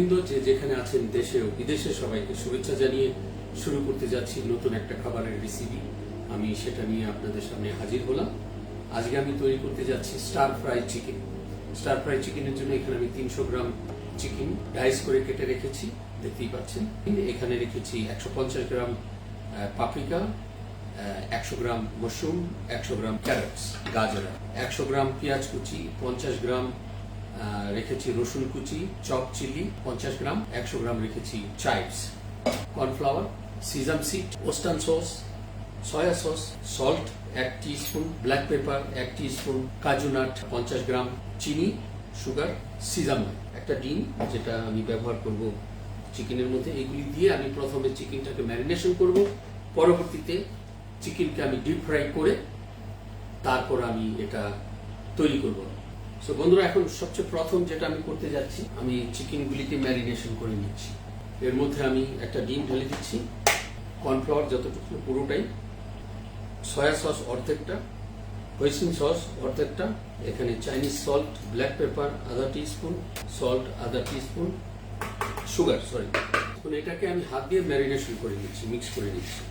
দর্শকবৃন্দ যে যেখানে আছেন দেশে ও বিদেশে সবাইকে শুভেচ্ছা জানিয়ে শুরু করতে যাচ্ছি নতুন একটা খাবারের রেসিপি আমি সেটা নিয়ে আপনাদের সামনে হাজির হলাম। আজকে আমি তৈরি করতে যাচ্ছি star fry chicken star fry চিকেনের জন্য এখানে আমি তিনশো গ্রাম চিকেন ডাইস করে কেটে রেখেছি, দেখতেই পাচ্ছেন। এখানে রেখেছি একশো পঞ্চাশ গ্রাম পাপরিকা একশো গ্রাম মশরুম একশো গ্রাম ক্যারটস গাজর, একশো গ্রাম পেঁয়াজ কুচি, পঞ্চাশ গ্রাম রেখেছি রসুন কুচি, চপ চিলি, পঞ্চাশ গ্রাম, একশো গ্রাম রেখেছি চাইপস cornflour sesame seed oyster sauce soy sauce salt এক স্পুন ব্ল্যাক পেপার এক স্পুন কাজু নাট, পঞ্চাশ গ্রাম, চিনি সুগার সিজাম একটা ডিম যেটা আমি ব্যবহার করব চিকেনের মধ্যে। এগুলি দিয়ে আমি প্রথমে চিকেনটাকে ম্যারিনেশন করব, পরবর্তীতে চিকেনকে আমি ডিপ ফ্রাই করে তারপর আমি এটা তৈরি করব। সো বন্ধুরা, এখন সবচেয়ে প্রথম যেটা আমি করতে যাচ্ছি, আমি চিকেনগুলিকে ম্যারিনেশন করে নিচ্ছি। এর মধ্যে আমি একটা ডিম ঢেলে দিচ্ছি, কর্নফ্লাওয়ার যতটুকু, পুরোটাই। সয়া সস অর্ধেকটা হোইসিন সস অর্ধেকটা, এখানে চাইনিজ সল্ট, ব্ল্যাক পেপার, আধা স্পুন সল্ট, আধা স্পুন সুগার, সরি। এটাকে আমি হাত দিয়ে ম্যারিনেশন করে নিচ্ছি, মিক্স করে নিচ্ছি।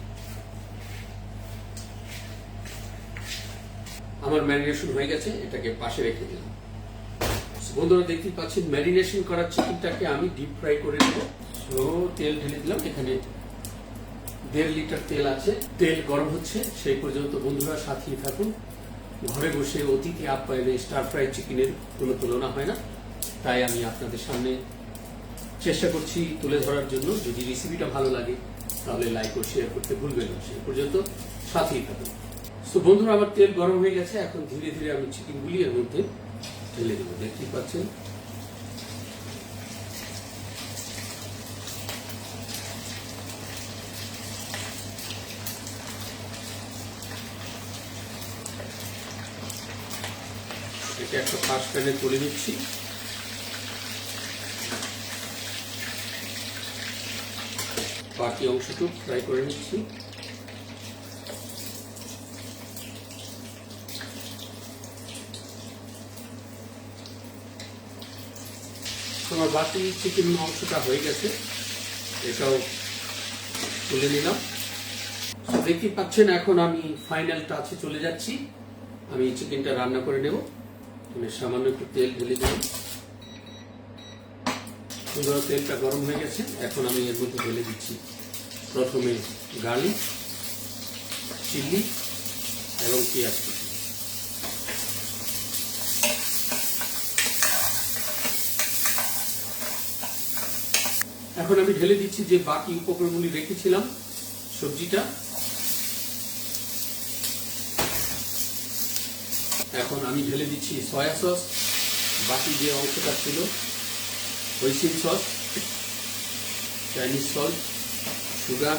আমার ম্যারিনেশন হয়ে গেছে, এটাকে পাশে রেখে দিলাম। বন্ধুরা দেখতেই পাচ্ছেন ম্যারিনেশন করা চিকেনটাকে আমি ডিপ ফ্রাই করে নেব। তো তেল ঢেলে দিলাম, এখানে দেড় লিটার তেল আছে। তেল গরম হচ্ছে, সেই পর্যন্ত বন্ধুরা সাথেই থাকুন। ঘরে বসে অতিথি আপ্যায়নে স্টার ফ্রাই চিকেনের কোনো তুলনা হয় না। তাই আমি আপনাদের সামনে চেষ্টা করছি তুলে ধরার জন্য। যদি রেসিপিটা ভালো লাগে, তাহলে লাইক ও শেয়ার করতে ভুলবেন না। সেই পর্যন্ত সাথেই থাকুন। তো বন্ধুরা, আমার তেল গরম হয়ে গেছে। এখন ধীরে ধীরে আমি চিকেনগুলি এর মধ্যে ঢেলে দেবো। দেখতেই পাচ্ছেন? এটা একটা ফার্স্ট প্যানে তুলে নিচ্ছি। বাকি অংশটুকু ফ্রাই করে নিচ্ছি। আমার বাকি চিকেন অংশটা হয়ে গেছে। এটাও তুলে নিলাম। তো দেখতেই পাচ্ছেন, এখন আমি ফাইনাল টাচে চলে যাচ্ছি। আমি চিকেনটা রান্না করে নেব। আমি সামান্য একটু তেল ঢেলে দেব সুন্দর তেলটা গরম হয়ে গেছে। এখন আমি এর মধ্যে ঢেলে দিচ্ছি প্রথমে গার্লিক চিলি এবং পেঁয়াজ। এখন আমি ঢেলে দিচ্ছি যে বাকি উপকরণগুলি রেখেছিলাম, সবজিটা। এখন আমি ঢেলে দিচ্ছি সয়া সস বাকি যে অংশটা ছিল hoisin sauce Chinese salt sugar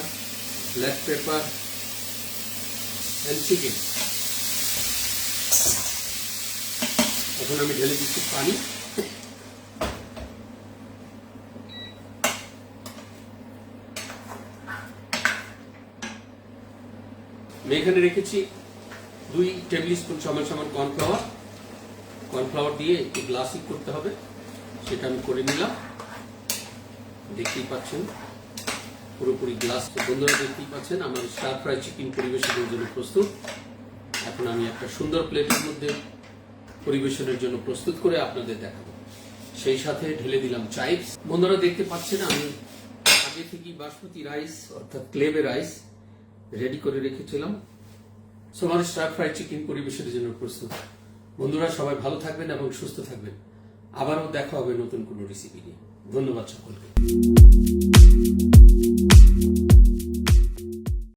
black pepper chicken এখন আমি ঢেলে দিচ্ছি পানি। আমি এখানে রেখেছি দুই টেবিল স্পুন সমান সমান কর্নফ্লাওয়ার কর্নফ্লাওয়ার দিয়ে একটু গ্লাসি করতে হবে, সেটা আমি করে নিলাম। দেখতেই পাচ্ছেন, পুরোপুরি গ্লাস বন্ধুরা দেখতেই পাচ্ছেন, আমার স্টার ফ্রাই চিকেন পরিবেশনের জন্য প্রস্তুত। এখন আমি একটা সুন্দর প্লেটের মধ্যে পরিবেশনের জন্য প্রস্তুত করে আপনাদের দেখাবো। সেই সাথে ঢেলে দিলাম চাইপস বন্ধুরা দেখতে পাচ্ছেন, আমি আগে থেকেই বাসমতি রাইস অর্থাৎ ক্লেবে রাইস রেডি করে রেখেছিলাম। সো স্টার ফ্রাইড চিকেন পরিবেশের জন্য প্রস্তুত। বন্ধুরা, সবাই ভালো থাকবেন এবং সুস্থ থাকবেন। আবারও দেখা হবে নতুন কোনো রেসিপি নিয়ে। ধন্যবাদ সকলকে।